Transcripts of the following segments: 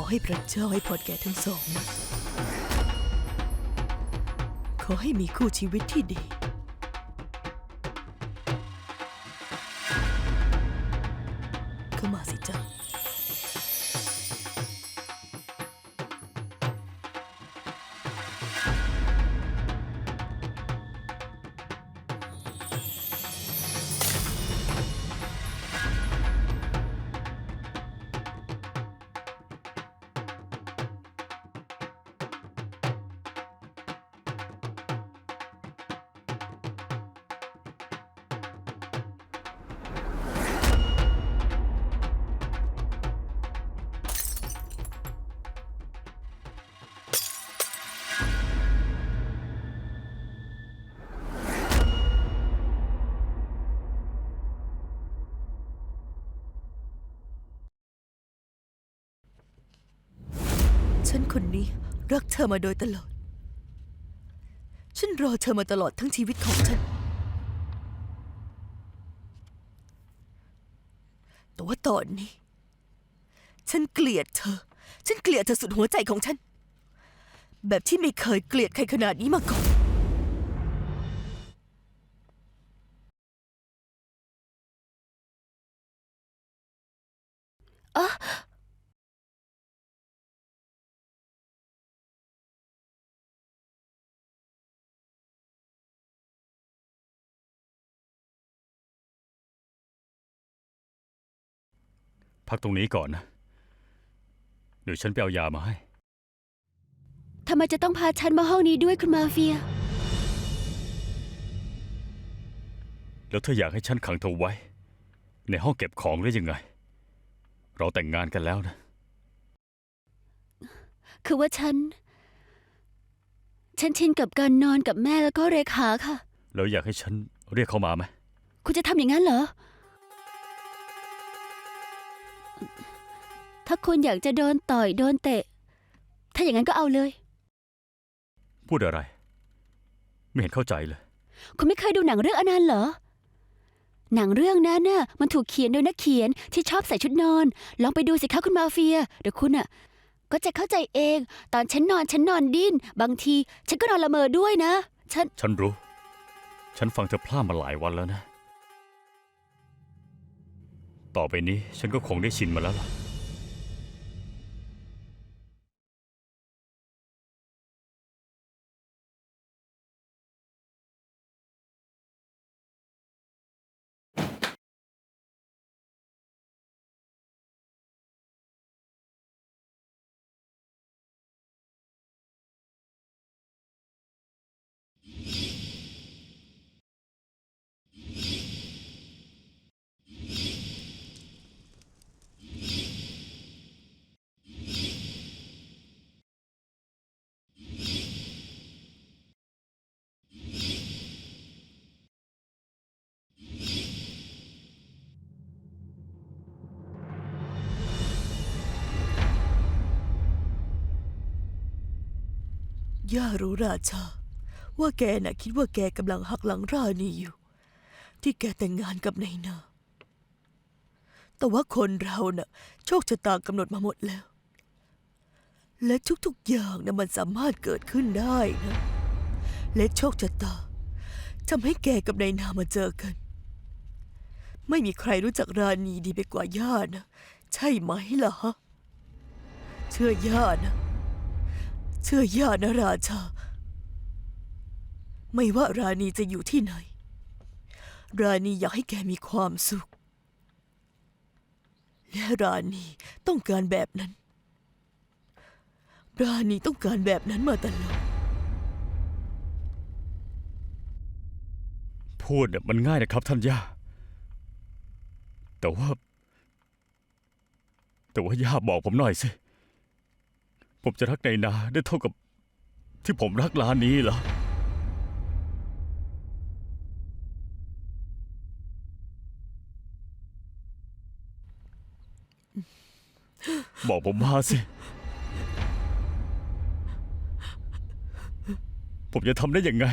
ขอให้พระเจ้าให้พรแก่ทั้งสอง ขอให้มีคู่ชีวิตที่ดี ฉันคนนี้รักเธอมาโดยตลอด ฉันรอเธอมาตลอดทั้งชีวิตของฉัน แต่ว่าตอนนี้ ฉันเกลียดเธอ ฉันเกลียดเธอสุดหัวใจของฉัน แบบที่ไม่เคยเกลียดใครขนาดนี้มาก่อน พักตรงนี้ก่อนนะ เดี๋ยวฉันไปเอายามาให้ ทำไมจะต้องพาฉันมาห้องนี้ด้วยคุณมาเฟีย แล้วเธออยากให้ฉันขังเธอไว้ ในห้องเก็บของหรือยังไง เราแต่งงานกันแล้วนะ คือว่าฉัน ฉันชินกับการนอนกับแม่แล้วก็เรขาค่ะ แล้วอยากให้ฉันเรียกเขามาไหม คุณจะทำอย่างนั้นเหรอ ถ้าคุณอยากจะโดนต่อยโดนเตะ ถ้าอย่างนั้นก็เอาเลย พูดอะไร ไม่เห็นเข้าใจเลย คุณไม่เคยดูหนังเรื่องอนันต์เหรอ หนังเรื่องนั้นน่ะมันถูกเขียนโดยนักเขียนที่ชอบใส่ชุดนอน ลองไปดูสิคะคุณมาเฟีย เดี๋ยวคุณอะ ก็จะเข้าใจเอง ตอนฉันนอนฉันนอนดิ้น บางที ฉันก็นอนละเมอด้วยนะ ฉัน ฉันรู้ ฉันฟังเธอพร่ำมาหลายวันแล้วนะ ต่อไปนี้ฉันก็คงได้ชินมาแล้วล่ะ ย่ารู้ราชา ว่าแกน่ะคิดว่าแกกำลังหักหลังราณีอยู่ ที่แกแต่งงานกับนายนา แต่ว่าคนเราน่ะ โชคชะตากำหนดมาหมดแล้ว และทุกๆอย่างน่ะมันสามารถเกิดขึ้นได้นะ และโชคชะตาทำให้แกกับนายนามาเจอกัน ไม่มีใครรู้จักราณีดีไปกว่าย่านะ ใช่ไหมล่ะฮะ เชื่อย่านะ เชื่อย่านะราชา ไม่ว่าราณีจะอยู่ที่ไหน ราณีอยากให้แกมีความสุข และราณีต้องการแบบนั้น ราณีต้องการแบบนั้นมาตลอด พูดเนี่ยมันง่ายนะครับท่านย่า แต่ว่า แต่ว่าย่าบอกผมหน่อยสิ ผมจะรักในนาได้เท่ากับที่ผมรักร้านนี้เหรอ บอกผมมาสิ ผมจะทำได้ยังไง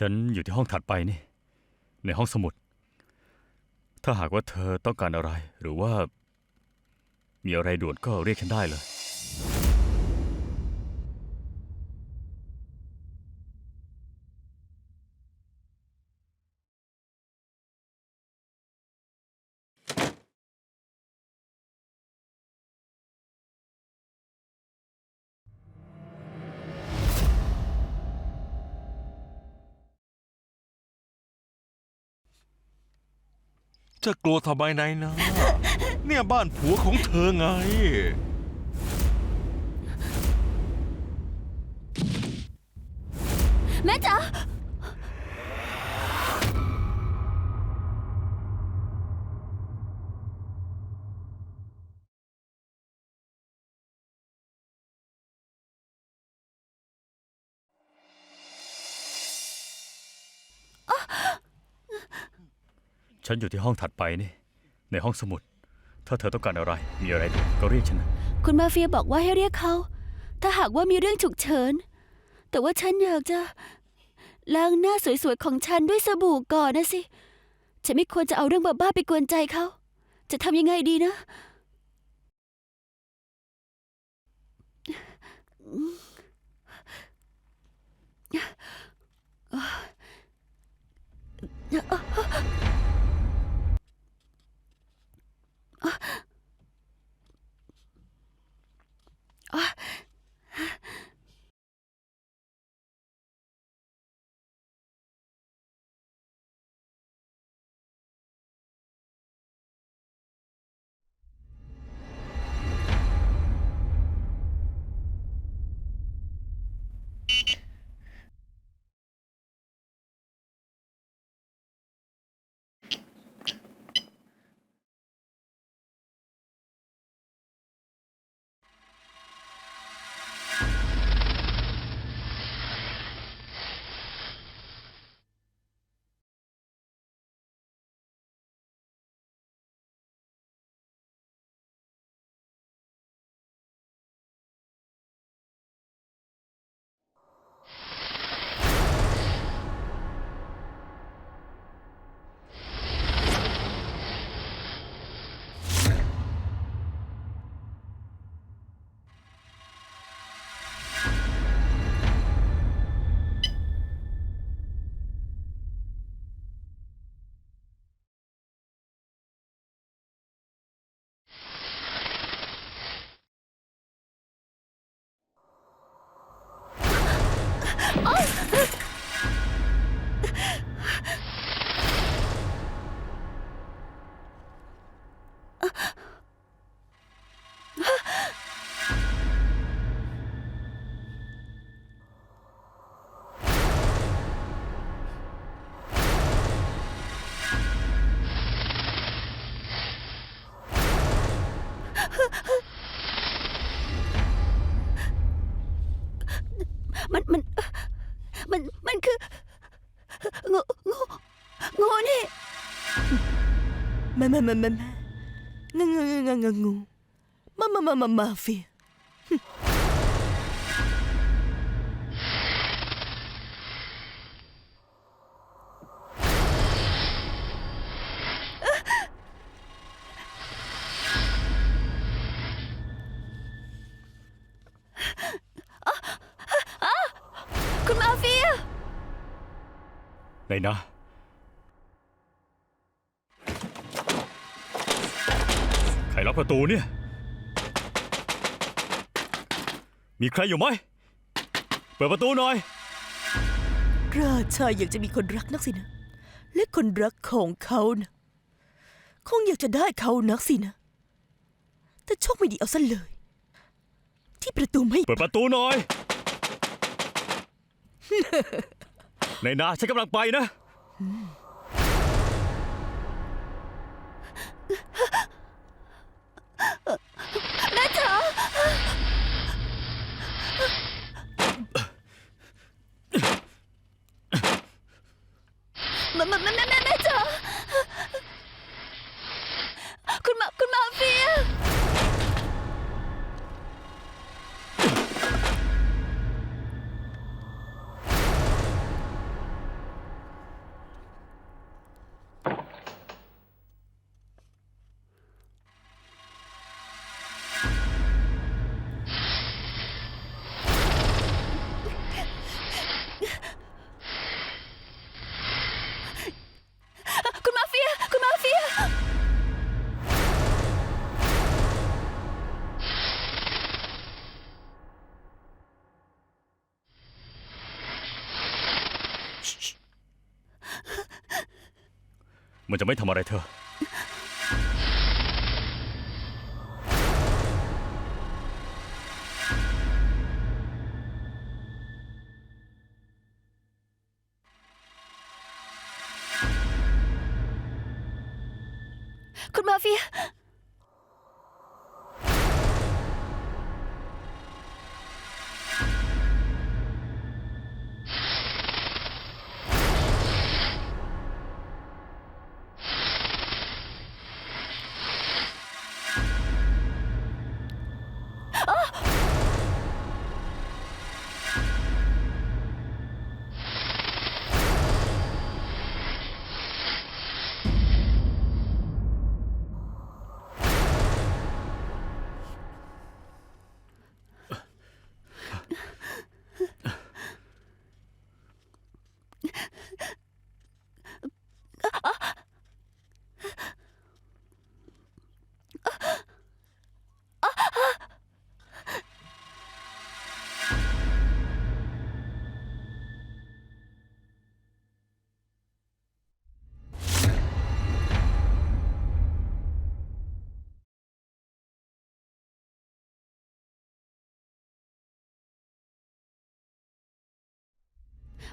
ฉันอยู่ที่ห้องถัดไปนี่ ในห้องสมุด ถ้าหากว่าเธอต้องการอะไรหรือว่า มีอะไรด่วนก็เรียกฉันได้เลย จะกลัวทำไมนายนะ เนี่ยบ้านผัวของเธอไง แม่จ๋า ฉันอยู่ที่ห้องถัดไปนี่ ในห้องสมุด ถ้าเธอต้องการอะไร มีอะไรก็เรียกฉันนะคุณมาเฟียบอกว่าให้เรียกเขา ถ้าหากว่ามีเรื่องฉุกเฉิน แต่ว่าฉันอยากจะล้างหน้าสวยๆของฉันด้วยสบู่ก่อนนะสิ ฉันไม่ควรจะเอาเรื่องบ้าๆไปกวนใจเขา จะทำยังไงดีนะ มั น แม่แประตูเนี่ย มีใครอยู่ไหม เปิดประตูหน่อย ราชาอยากจะมีคนรักนักสินะ และคนรักของเขานะคงอยากจะได้เขานักสินะ แต่โชคไม่ดีเอาซะเลย ที่ประตูไม่เปิดประตูหน่อย ในนาฉันกำลังไปนะ มันจะไม่ทำอะไรเธอ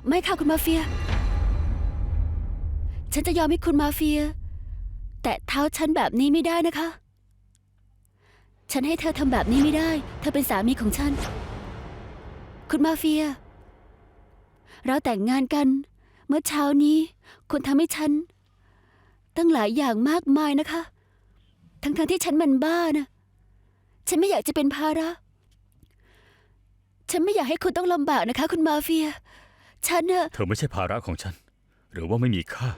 ไม่ค่ะคุณมาเฟีย ฉันจะยอมให้คุณมาเฟีย แต่เท้าฉันแบบนี้ไม่ได้นะคะ ฉันให้เธอทำแบบนี้ไม่ได้ เธอเป็นสามีของฉัน คุณมาเฟีย เราแต่งงานกัน เมื่อเช้านี้คุณทำให้ฉัน ตั้งหลายอย่างมากมายนะคะ ทั้งๆที่ฉันมันบ้านะฉันไม่อยากจะเป็นภาระฉันไม่อยากให้คุณต้องลำบากนะคะ คุณมาเฟีย ฉันน่ะเธอไม่ใช่ภาระของฉัน หรือว่าไม่มีค่า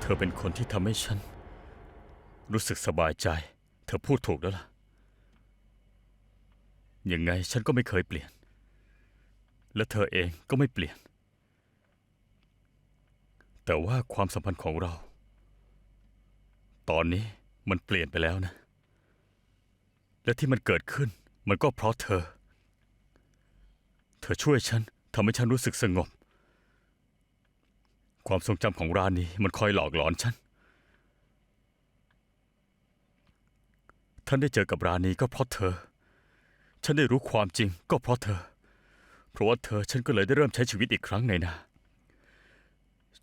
เธอเป็นคนที่ทำให้ฉัน รู้สึกสบายใจ เธอพูดถูกแล้วล่ะ ยังไงฉันก็ไม่เคยเปลี่ยน และเธอเองก็ไม่เปลี่ยน แต่ว่าความสัมพันธ์ของเรา ตอนนี้มันเปลี่ยนไปแล้วนะ และที่มันเกิดขึ้นมันก็เพราะเธอ เธอช่วยฉัน ทำให้ฉันรู้สึกสงบ ความทรงจำของร้านนี้มันคอยหลอกหลอนฉัน ท่านได้เจอกับร้านนี้ก็เพราะเธอ ฉันได้รู้ความจริงก็เพราะเธอ เพราะว่าเธอฉันก็เลยได้เริ่มใช้ชีวิตอีกครั้งในนา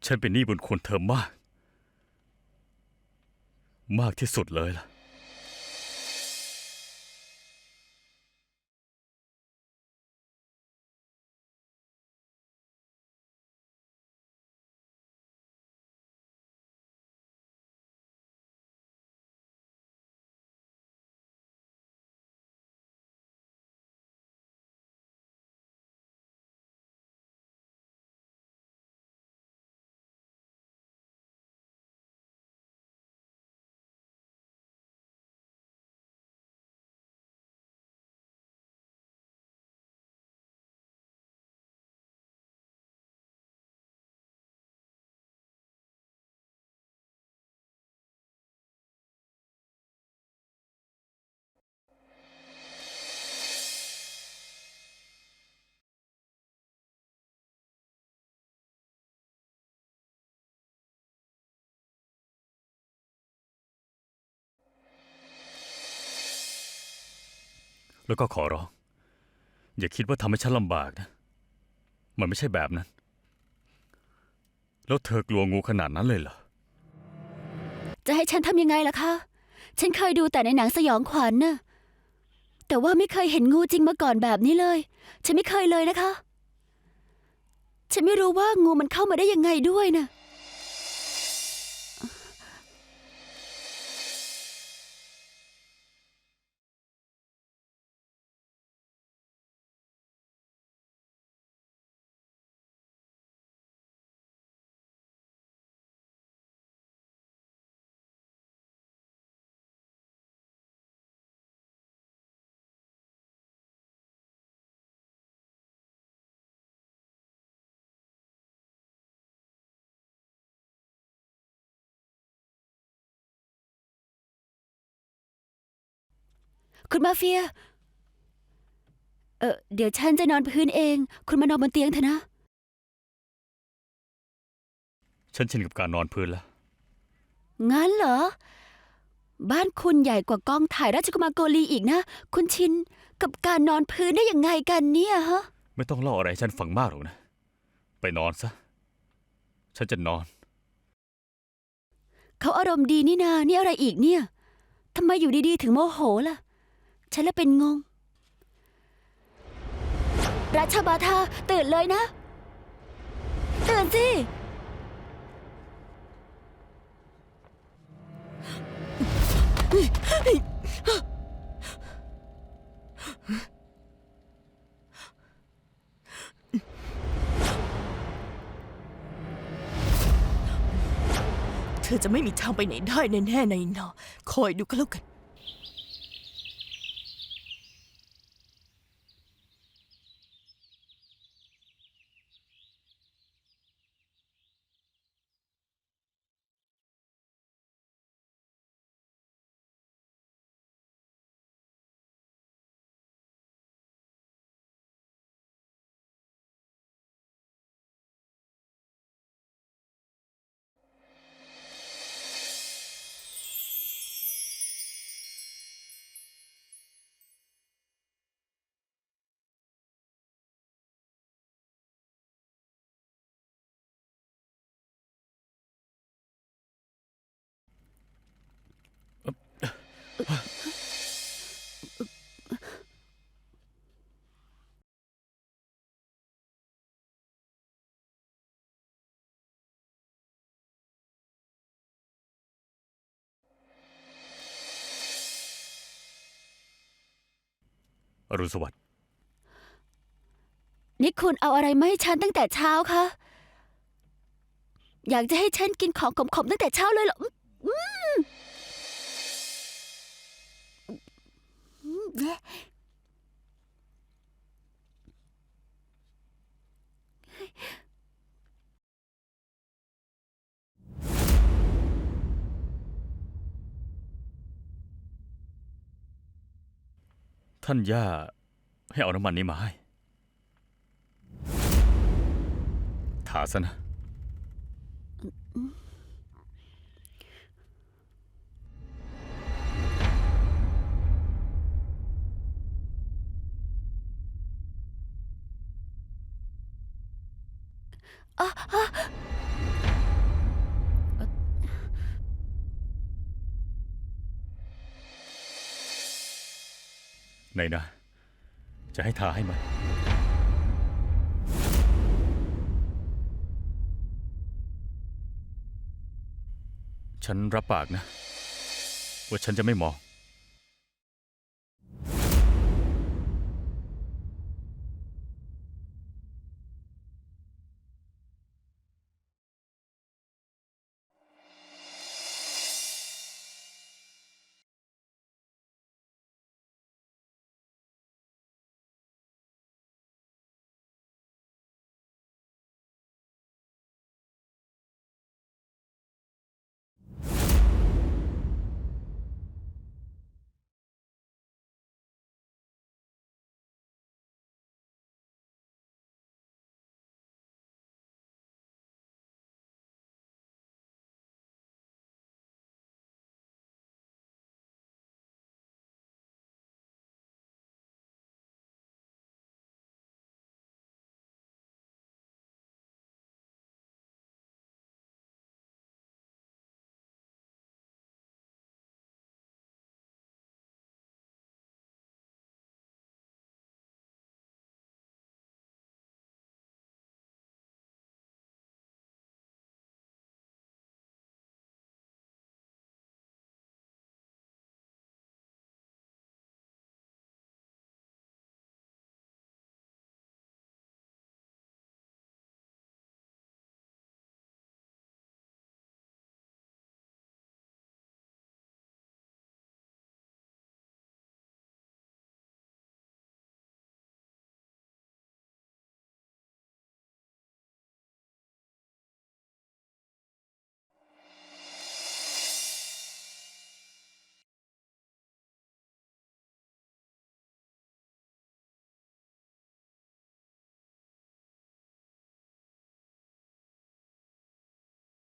ฉันเป็นหนี้บุญคุณเธอมาก มากที่สุดเลยล่ะ แล้วก็ขอร้อง อย่าคิดว่าทำให้ฉันลำบากนะ มันไม่ใช่แบบนั้น แล้วเธอกลัวงูขนาดนั้นเลยเหรอ จะให้ฉันทำยังไงล่ะคะ ฉันเคยดูแต่ในหนังสยองขวัญน่ะ แต่ว่าไม่เคยเห็นงูจริงมาก่อนแบบนี้เลย ฉันไม่เคยเลยนะคะ ฉันไม่รู้ว่างูมันเข้ามาได้ยังไงด้วยนะ คุณมาเฟีย เออเดี๋ยวฉันจะนอนพื้นเอง คุณมานอนบนเตียงเถอะนะ ฉันชินกับการนอนพื้นแล้ว งั้นเหรอ บ้านคุณใหญ่กว่ากองถ่ายราชกุมารโกลีอีกนะ คุณชินกับการนอนพื้นได้ยังไงกันเนี่ยฮะ ไม่ต้องเล่าอะไรให้ฉันฟังมากหรอกนะ ไปนอนซะ ฉันจะนอน เขาอารมณ์ดีนี่นา นี่อะไรอีกเนี่ย ทำไมอยู่ดีๆ ถึงโมโหล่ะ ฉันละเป็นงง ราชบาทาตื่นเลยนะ ตื่นสิ เธอจะไม่มีทางไปไหนได้แน่ๆในนอคอยดูก็แล้วกัน อรุณสวัสดิ์นี่คุณเอาอะไรมาให้ฉันตั้งแต่เช้าคะ อยากจะให้ฉันกินของขมๆตั้งแต่เช้าเลยเหรออืมอืม ท่านย่าให้เอาน้ำมันนี้มาให้ถาซะนะ อ๋อ ไหนนะ จะให้ทาให้ไหมฉันรับปากนะ ว่าฉันจะไม่มอง